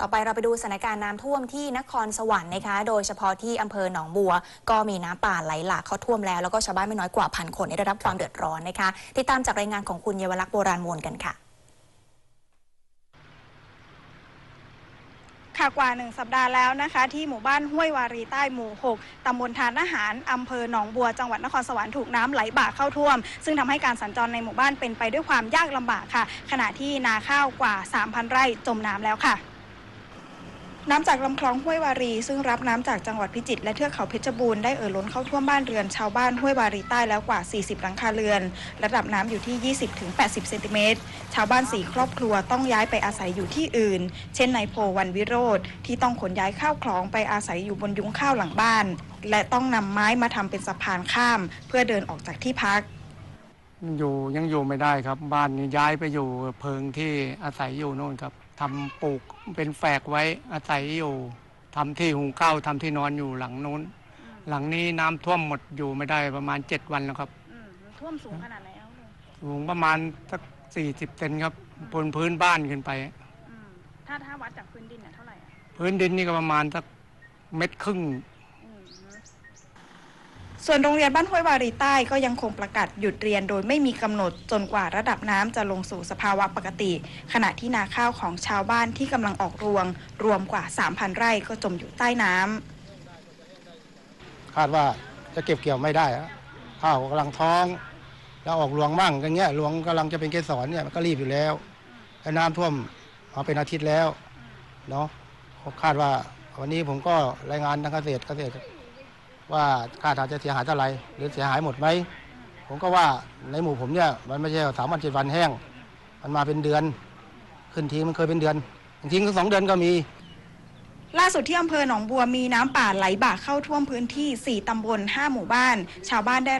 ต่อไปเราไปดูสถานการณ์น้ำท่วมที่นครสวรรค์นะคะ โดยเฉพาะที่อำเภอหนองบัว ก็มีน้ำป่าไหลหลากเข้าท่วมแล้ว แล้วก็ชาวบ้านไม่น้อยกว่าพันคนได้รับความเดือดร้อนนะคะ ติดตามจากรายงานของคุณเยาวลักษณ์โบราณมวลกันค่ะ ค่ะกว่า1สัปดาห์แล้วนะคะ ที่หมู่บ้านห้วยวารีใต้หมู่ 6 ตำบลทานอาหารอำเภอหนองบัว จังหวัดนครสวรรค์ถูกน้ำไหลบ่าเข้าท่วม ซึ่งทำให้การสัญจรในหมู่บ้านเป็นไปด้วยความยากลำบากค่ะ ขณะที่นาข้าวกว่า 3,000 ไร่จมน้ำแล้วค่ะ น้ำจากลำคลองห้วยวารี ซึ่งรับน้ำจากจังหวัดพิจิตรและเทือกเขาเพชรบูรณ์ได้เอ่อล้นเข้าท่วมบ้านเรือนชาวบ้านห้วยวารีใต้แล้วกว่า 40 หลังคาเรือน ระดับน้ำอยู่ที่ 20-80 เซนติเมตร ชาวบ้านสี่ครอบครัวต้องย้ายไปอาศัยอยู่ที่อื่น เช่นนายโพวันวิโรธที่ต้องขนย้ายข้าวของไปอาศัยอยู่บนยุ้งข้าวหลังบ้าน และต้องนำไม้มาทำเป็นสะพานข้าม เพื่อเดินออกจากที่พักอยู่ยังอยู่ไม่ได้ครับ บ้านนี้ย้ายไปอยู่เพิงที่อาศัยอยู่โน่นครับ ทำปลูกเป็นแฝกไว้อาศัยอยู่ทำที่หุงข้าวทำที่นอนอยู่หลังโน้น หลังนี้น้ำท่วมหมดอยู่ไม่ได้ประมาณเจ็ดวันแล้วครับท่วมสูงขนาดไหนสูงประมาณสักสี่สิบเซนครับบนพื้นบ้านขึ้นไปถ้าถ้าวัดจากพื้นดินเท่าไหร่พื้นดินนี่ก็ประมาณสักเม็ดครึ่ง ส่วนโรงเรียนบ้านห้วยวารีใต้ก็ยังคงประกาศหยุดเรียนโดยไม่มีกำหนดจนกว่าระดับน้ำจะลงสู่สภาวะปกติ ขณะที่นาข้าวของชาวบ้านที่กำลังออกรวง รวมกว่า 3,000 ไร่ก็จมอยู่ใต้น้ำคาดว่าจะเก็บเกี่ยวไม่ได้ข้าวกำลังท้อง แล้วออกรวงมั่งอย่างเงี้ยรวงกำลังจะเป็นเกสรเนี่ยมันก็รีบอยู่แล้วแล้วน้ำท่วมมาเป็นอาทิตย์แล้วเนาะคาดว่าวันนี้ผมก็รายงานทางเกษตรเกษตร ว่าคาทาจจะเสียหายเท่าไหร่หรือเสียหายหมดไหมผมก็ว่าในหมู่ผมเนี่ยมันไม่ใช่สามวันเจ็ดวันแห้ง มันมาเป็นเดือน ขึ้นทีมันเคยเป็นเดือนจริงๆก็สองเดือนก็มี ล่าสุดที่อำเภอหนองบัวมีน้ำป่าไหลบ่าเข้าท่วมพื้นที่ 4 ตำบล 5 หมู่บ้าน ชาวบ้านได้รับ